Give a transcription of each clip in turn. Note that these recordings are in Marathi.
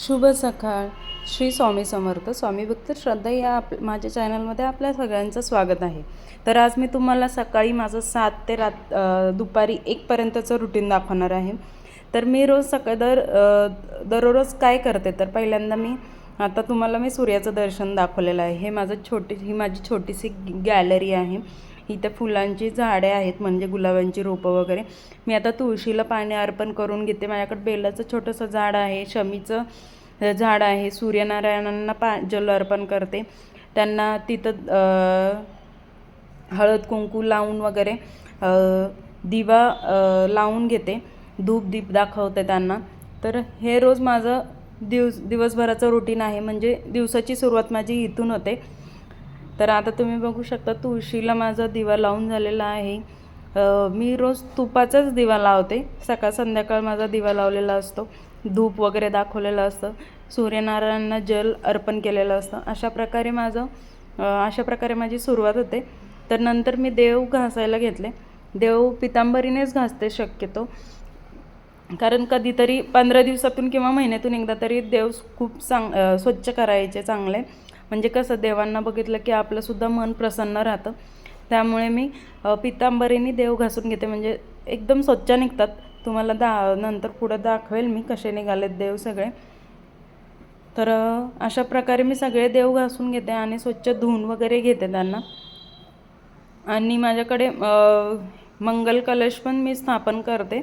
शुभ सकाळ. श्री स्वामी समर्थ. स्वामी भक्त श्रद्धा या आप माझ्या चॅनलमध्ये आपल्या सगळ्यांचं स्वागत आहे. तर आज मी तुम्हाला सकाळी माझं सात ते रात दुपारी एकपर्यंतचं रुटीन दाखवणार आहे. तर मी रोज सकाळ दर दररोज काय करते? तर पहिल्यांदा मी आता तुम्हाला मी सूर्याचं दर्शन दाखवलेलं आहे. हे माझं छोटी ही माझी छोटीशी गॅलरी आहे. इथे फुलांची झाडे आहेत म्हणजे गुलाबांची रोपं वगैरे. मी आता तुळशीला पाणी अर्पण करून घेते. माझ्याकडे बेलाचं छोटंसं झाड आहे शमीचं झाड आहे. सूर्यनारायणांना पा जल अर्पण करते. त्यांना तिथं हळद कुंकू लावून वगैरे दिवा लावून घेते. धूप दीप दाखवते त्यांना. तर हे रोज माझं दिवस दिवसभराचं रुटीन आहे. म्हणजे दिवसाची सुरुवात माझी इथून होते. तर आता तुम्ही बघू शकता तुळशीला माझा दिवा लावून झालेला आहे. मी रोज तुपाचाच दिवा लावते. सकाळ संध्याकाळ माझा दिवा लावलेला असतो. धूप वगैरे दाखवलेलं असतं. सूर्यनारायणांना जल अर्पण केलेलं असतं. अशा प्रकारे माझं अशा प्रकारे माझी सुरुवात होते. तर नंतर मी देव घासायला घेतले. देव पितांबरीनेच घासते शक्यतो. कारण कधीतरी पंधरा दिवसातून किंवा महिन्यातून एकदा तरी देव खूप चांग स्वच्छ करायचे चांगले. म्हणजे कसं देवांना बघितलं की आपलंसुद्धा मन प्रसन्न राहतं. त्यामुळे मी पितांबरीने देव घासून घेते. म्हणजे एकदम स्वच्छ निघतात. तुम्हाला दा नंतर पुढं दाखवेल मी कसे निघालेत देव सगळे. तर अशा प्रकारे मी सगळे देव घासून घेते आणि स्वच्छ धुवून वगैरे घेते त्यांना. आणि माझ्याकडे मंगल कलश पण मी स्थापन करते.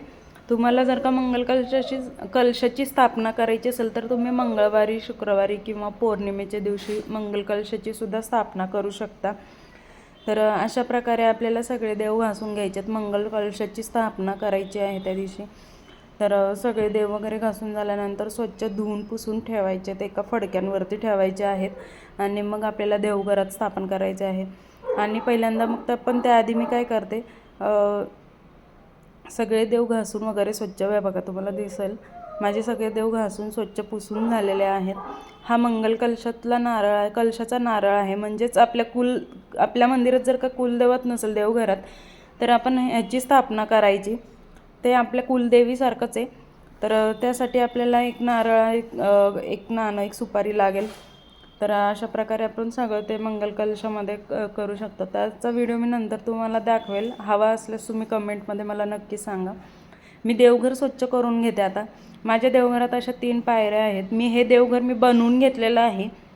तुम्हाला जर का मंगल कलशाची कलशाची स्थापना करायची असेल तर तुम्ही मंगळवारी शुक्रवारी किंवा पौर्णिमेच्या दिवशी मंगल कलशाची सुद्धा स्थापना करू शकता. तर अशा प्रकारे आपल्याला सगळे देव घासून घ्यायचे मंगल कलशाची स्थापना करायची आहे त्या दिवशी. तर सगळे देव वगैरे घासून झाल्यानंतर स्वच्छ धुवून पुसून ठेवायचे ते एका फडक्यांवरती ठेवायचे आहेत आणि मग आपल्याला देवघरात स्थापन करायचे आहे. आणि पहिल्यांदा मग तर पण त्याआधी मी काय करते सगळे देव घासून वगैरे स्वच्छ आहे बघा तुम्हाला दिसेल. माझे सगळे देव घासून स्वच्छ पुसून झालेले आहेत. हा मंगल कलशातला नारळ आहे कलशाचा नारळ आहे. म्हणजेच आपल्या कुल आपल्या मंदिरात जर का कुलदेवत नसेल देवघरात तर आपण ह्याची स्थापना करायची. ते आपल्या कुलदेवीसारखंच आहे. तर त्यासाठी आपल्याला एक नारळ एक एक नाणं एक सुपारी लागेल. तर अशा प्रकारे आपण सगळं ते मंगल कलशामध्ये क- करू शकतो. त्याचा व्हिडिओ मी नंतर तुम्हाला दाखवेल. हवा असल्यास तुम्ही कमेंटमध्ये मला नक्की सांगा. मी देवघर स्वच्छ करून घेते आता. माझ्या देवघरात अशा तीन पायऱ्या आहेत. मी हे देवघर मी बनवून घेतलेलं आहे.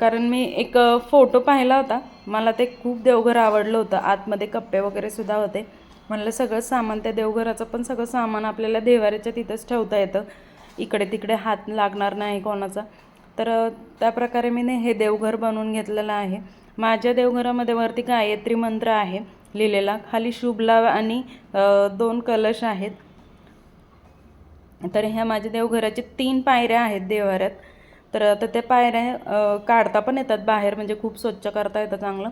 कारण मी एक फोटो पाहिला होता. मला ते खूप देवघर आवडलं होतं. आतमध्ये कप्पे वगैरे सुद्धा होते. म्हणलं सगळं सामान त्या देवघराचं पण सगळं सामान आपल्याला देवाऱ्याच्या तिथंच ठेवता येतं. इकडे तिकडे हात लागणार नाही कोणाचा. तर त्या प्रकारे मी ने हे देवघर बनवून घेतलेलं आहे. माझ्या देवघरामध्ये वरती गायत्री मंत्र आहे लिहिलेला. खाली शुभ लाभ आणि दोन कलश आहेत. तर ह्या माझ्या देवघराचे तीन पायऱ्या आहेत देवाऱ्यात. तर आता त्या पायऱ्या काढता पण येतात बाहेर म्हणजे खूप स्वच्छ करता येतं चांगलं.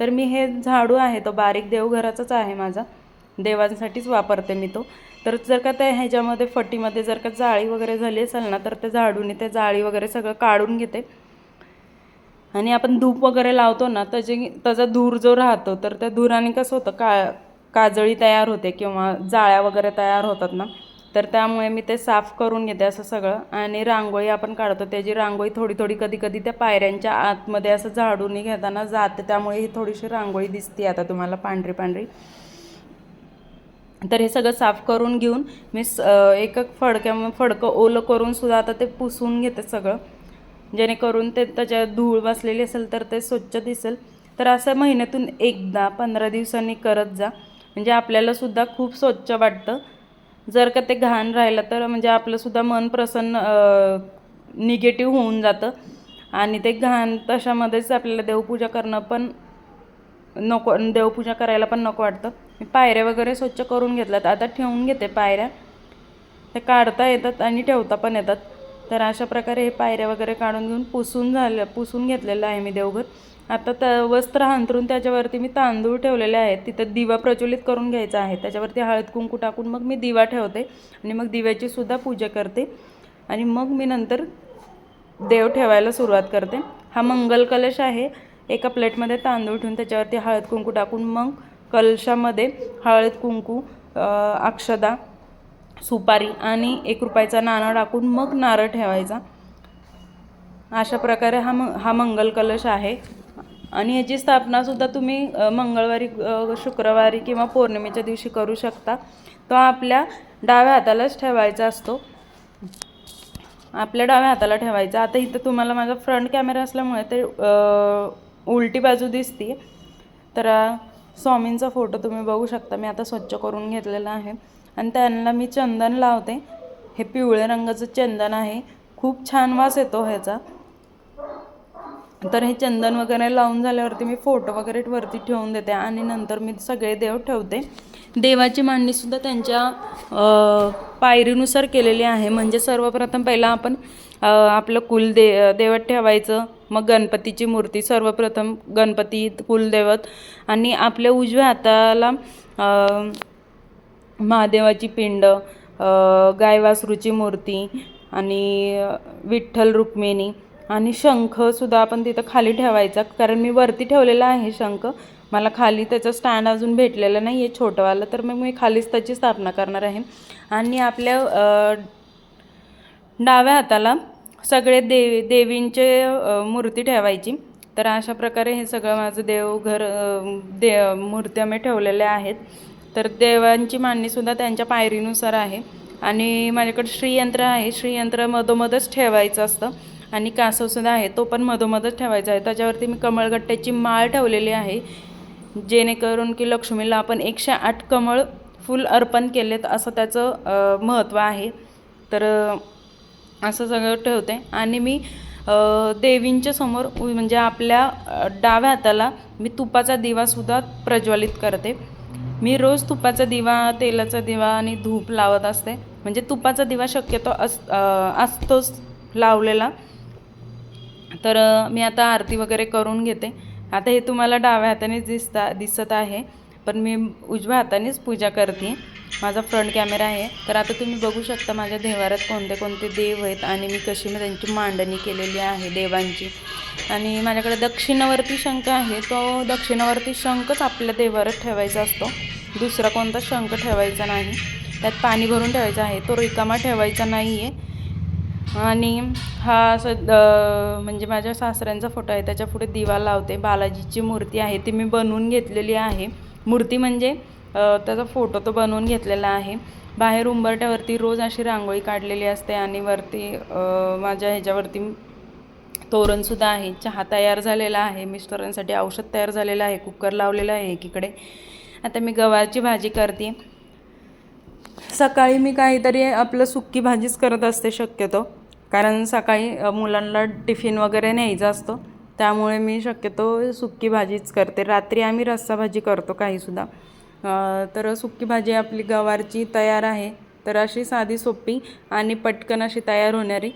तर मी हे झाडू आहे तो बारीक देवघराचाच आहे माझा. देवांसाठीच वापरते मी तो. तर जर का त्या ह्याच्यामध्ये फटीमध्ये जर का जाळी वगैरे झाली असेल ना तर त्या झाडूने ते जाळी वगैरे सगळं काढून घेते. आणि आपण धूप वगैरे लावतो ना त्याचे त्याचा धूर जो राहतो तर त्या धुराने कसं होतं का काजळी तयार होते किंवा जाळ्या वगैरे तयार होतात ना तर त्यामुळे मी ते साफ करून घेते असं सगळं. आणि रांगोळी आपण काढतो त्याची रांगोळी थोडी थोडी कधी कधी त्या पायऱ्यांच्या आतमध्ये असं झाडून घेताना जाते त्यामुळे ही थोडीशी रांगोळी दिसते आता तुम्हाला पांढरी पांढरी. तर हे सगळं साफ करून घेऊन मी स एक एक फडक्या फडकं ओलं करून सुद्धा आता ते पुसून घेते सगळं. जेणेकरून ते त्याच्यात धूळ बसलेली असेल तर ते स्वच्छ दिसेल. तर असं महिन्यातून एकदा पंधरा दिवसांनी करत जा. म्हणजे आपल्यालासुद्धा खूप स्वच्छ वाटतं. जर का ते घाण राहिलं तर म्हणजे आपलंसुद्धा मन प्रसन्न निगेटिव्ह होऊन जातं. आणि ते घाण तशामध्येच आपल्याला देवपूजा करणं पण नको देवपूजा करायला पण नको वाटतं. मी पायऱ्या वगैरे स्वच्छ करून घेतल्यात. आता ठेवून घेते पायऱ्या. ते काढता येतात आणि ठेवता पण येतात. तर अशा प्रकारे हे पायऱ्या वगैरे काढून घेऊन पुसून झालं पुसून घेतलेलं आहे मी देवघर. आता त वस्त्र हांतरून त्याच्यावरती मी तांदूळ ठेवलेले आहेत. तिथं दिवा प्रज्वलित करून घ्यायचा आहे. त्याच्यावरती हळद कुंकू टाकून मग मी दिवा ठेवते आणि मग दिव्याची सुद्धा पूजा करते. आणि मग मी नंतर देव ठेवायला सुरुवात करते. हा मंगल कलश आहे. एका प्लेटमध्ये तांदूळ ठेवून त्याच्यावरती हळद कुंकू टाकून मग कलशामध्ये हळद कुंकू अक्षदा सुपारी आणि एक रुपयाचा नाणं टाकून मग नारळ ठेवायचा. अशा प्रकारे हा म हा मंगल कलश आहे. आणि याची स्थापनासुद्धा तुम्ही मंगळवारी शुक्रवारी किंवा पौर्णिमेच्या दिवशी करू शकता. तो आपल्या डाव्या हातालाच ठेवायचा असतो. आपल्या डाव्या हाताला ठेवायचा. आता इथं तुम्हाला माझा फ्रंट कॅमेरा असल्यामुळे ते उलटी बाजू दिसते तर स्वामींचा फोटो तुम्ही बघू शकता. मी आता स्वच्छ करून घेतलेला आहे. आणि त्यांना मी चंदन लावते. हे पिवळ्या रंगाचं चंदन आहे. खूप छान वास येतो ह्याचा. तर हे चंदन वगैरे लावून झाल्यावरती मी फोटो वगैरे वरती ठेवून देते आणि नंतर मी सगळे देव ठेवते. देवाची मांडणीसुद्धा त्यांच्या पायरीनुसार केलेली आहे. म्हणजे सर्वप्रथम पहिला आपण आपलं आपलं कुलदे देवत ठेवायचं. मग गणपतीची मूर्ती सर्वप्रथम गणपती कुलदैवत आणि आपल्या उजव्या हाताला महादेवाची पिंड गायवासरूची गाय वासरूची मूर्ती आणि विठ्ठल रुक्मिणी आणि शंखसुद्धा आपण तिथं खाली ठेवायचा. कारण मी वरती ठेवलेला आहे शंख. मला खाली त्याचं स्टँड अजून भेटलेलं नाही आहे छोटंवालं तर मग मी खालीच त्याची स्थापना करणार आहे. आणि आपल्या डाव्या हाताला सगळे दे देवींचे मूर्ती ठेवायची. तर अशा प्रकारे हे सगळं माझं देवघर दे मूर्त्या मी ठेवलेल्या आहेत. तर देवांची मांडणीसुद्धा त्यांच्या पायरीनुसार आहे. आणि माझ्याकडे श्रीयंत्र आहे. श्रीयंत्र मधोमधच ठेवायचं असतं. आणि कासवसुद्धा आहे. तो पण मधोमधच ठेवायचा आहे. त्याच्यावरती मी कमळगट्ट्याची माळ ठेवलेली आहे. जेणेकरून की लक्ष्मीला आपण एकशे आठ कमळ फुल अर्पण केलेत असं त्याचं महत्त्व आहे. तर असं सगळं ठेवते. आणि मी देवींच्या समोर म्हणजे आपल्या डाव्या हाताला मी तुपाचा दिवासुद्धा प्रज्वलित करते. मी रोज तुपाचा दिवा तेलाचा दिवा आणि धूप लावत असते. म्हणजे तुपाचा दिवा शक्यतो अस असतोच लावलेला. तर मी आता आरती वगैरे करून घेते. आता हे तुम्हाला डाव्या हाताने दिसता दिसत आहे. पण मी उजव्या हातानेच पूजा करते. माझा फ्रंट कॅमेरा आहे. तर आता तुम्ही बघू शकता माझ्या देवारात कोणते कोणते देव आहेत आणि मी कशी मी त्यांची मांडणी केलेली आहे देवांची. आणि माझ्याकडे दक्षिणावर्ती शंख आहे. तो दक्षिणावर्ती शंखच आपल्या देवारात ठेवायचा असतो. दुसरा कोणता शंख ठेवायचा नाही. त्यात पाणी भरून ठेवायचं आहे. तो रिकामा ठेवायचा नाही आहे आणि हा असं म्हणजे माझ्या सासऱ्यांचा फोटो आहे. त्याच्या पुढे दिवा लावते. बालाजीची मूर्ती आहे. ती मी बनवून घेतलेली आहे. मूर्ती म्हणजे त्याचा फोटो तो बनवून घेतलेला आहे. बाहेर उंबरट्यावरती रोज अशी रांगोळी काढलेली असते आणि वरती माझ्या ह्याच्यावरती तोरणसुद्धा आहे. चहा तयार झालेला आहे. मिस्टरांसाठी औषध तयार झालेलं आहे. कुकर लावलेलं आहे एकीकडे. आता मी गव्हाची भाजी करते. सकाळी मी काहीतरी आपलं सुक्की भाजीच करत असते शक्यतो. कारण सकाळी मुलांना टिफिन वगैरे न्यायचा असतो. त्यामुळे मी शक्यतो सुक्की भाजीच करते. रात्री आम्ही रस्सा भाजी करतो काहीसुद्धा. तर सुक्की भाजी आपली गवारची तयार आहे. तर अशी साधी सोपी आणि पटकन अशी तयार होणारी.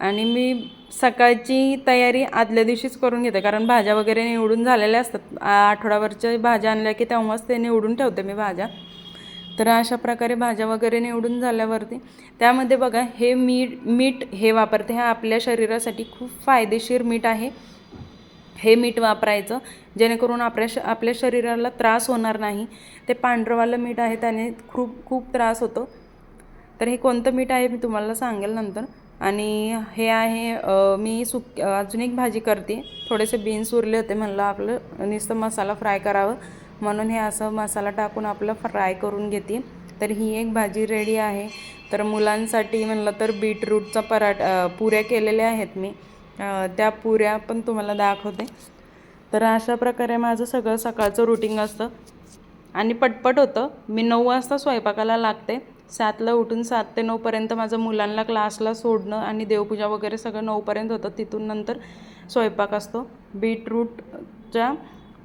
आणि मी सकाळची तयारी आदल्या दिवशीच करून घेते. कारण भाज्या वगैरे निवडून झालेल्या असतात. आठवड्यावरच्या भाज्या आणल्या की तेव्हाच ते निवडून ठेवते मी भाज्या. तर अशा प्रकारे भाज्या वगैरे निवडून झाल्यावरती त्यामध्ये बघा हे मीठ मीठ हे वापरते. हे आपल्या शरीरासाठी खूप फायदेशीर मीठ आहे. हे मीठ वापरायचं जेणेकरून आपल्या श आपल्या शरीराला त्रास होणार नाही. ते पांढरंवालं मीठ आहे त्याने खूप खूप त्रास होतो. तर हे कोणतं मीठ आहे मी तुम्हाला सांगेल नंतर. आणि हे आहे मी सुक अजून एक भाजी करते. थोडेसे बीन्स उरले होते म्हणलं आपलं नुसतं मसाला फ्राय करावं. म्हणून हे असं मसाला टाकून आपलं फ्राय करून घेते. तर ही एक भाजी रेडी आहे. तर मुलांसाठी म्हणलं तर बीटरूटचा पराठा पुऱ्या केलेल्या आहेत मी. त्या पुऱ्या पण तुम्हाला दाखवते. तर अशा प्रकारे माझं सगळं सकाळचं रुटीन असतं. आणि पटपट होतं. मी नऊ वाजता स्वयंपाकाला लागते. सातला उठून सात ते नऊपर्यंत माझं मुलांना क्लासला सोडणं आणि देवपूजा वगैरे सगळं नऊपर्यंत होतं. तिथून नंतर स्वयंपाक असतो. बीटरूटच्या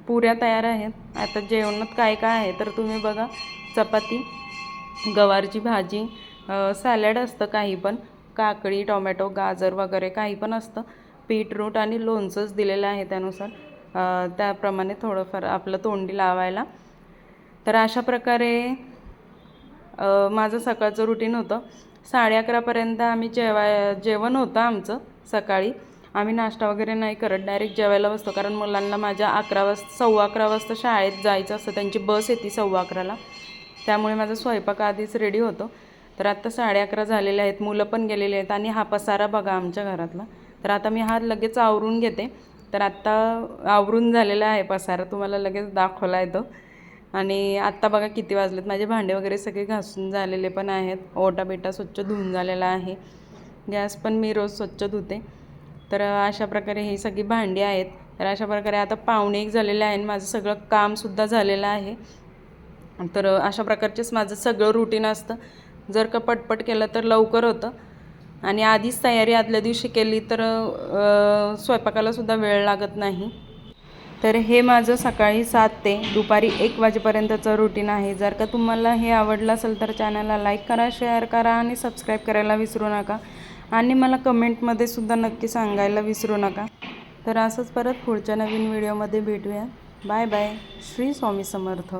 पुऱ्या तयार आहेत. आता जेवणात काय काय आहे तर तुम्ही बघा. चपाती गवारची भाजी सॅलड असतं काही पण. काकडी टोमॅटो गाजर वगैरे काही पण असतं. बीटरूट आणि लोणचंच दिलेलं आहे त्यानुसार. त्याप्रमाणे थोडंफार आपलं तोंडी लावायला. तर अशा प्रकारे माझं सकाळचं रुटीन होतं. साडे अकरापर्यंत आम्ही जेवाय जेवण होतं आमचं सकाळी. आम्ही नाश्ता वगैरे नाही करत डायरेक्ट जेवायला बसतो. कारण मुलांना माझ्या अकरा वाजता सव्वा अकरा वाजता शाळेत जायचं असतं. त्यांची बस येते सव्वा अकराला. त्यामुळे माझा स्वयंपाक आधीच रेडी होतो. तर आत्ता साडे अकरा झालेले आहेत मुलं पण गेलेले आहेत आणि हा पसारा बघा आमच्या घरातला. तर आता मी हा लगेच आवरून घेते. तर आत्ता आवरून झालेला आहे पसारा तुम्हाला लगेच दाखवला येतो. आणि आत्ता बघा किती वाजलेत. माझे भांडे वगैरे सगळे घासून झालेले पण आहेत. ओटा बिटा स्वच्छ धुवून झालेला आहे. गॅस पण मी रोज स्वच्छ धुते. तर अशा प्रकारे ही सगळी भांडी आहेत. तर अशा प्रकारे आता पाहुणे एक झालेले आहे आणि माझं सगळं कामसुद्धा झालेलं आहे. तर अशा प्रकारचेच माझं सगळं रुटीन असतं. जर का पटपट केलं तर लवकर होतं. आणि आधीच तयारी आदल्या दिवशी केली तर स्वयंपाकालासुद्धा वेळ लागत नाही. तर हे माझं सकाळी सात ते दुपारी एक वाजेपर्यंतचं रुटीन आहे. जर का तुम्हाला हे आवडलं असेल तर चॅनलला लाईक करा शेअर करा आणि सबस्क्राईब करायला विसरू नका. आणि मला कमेंटमध्ये सुद्धा नक्की सांगायला विसरू नका. तर असंच परत पुढच्या नवीन व्हिडिओमध्ये भेटूया. Bye bye Shri Swami Samarth.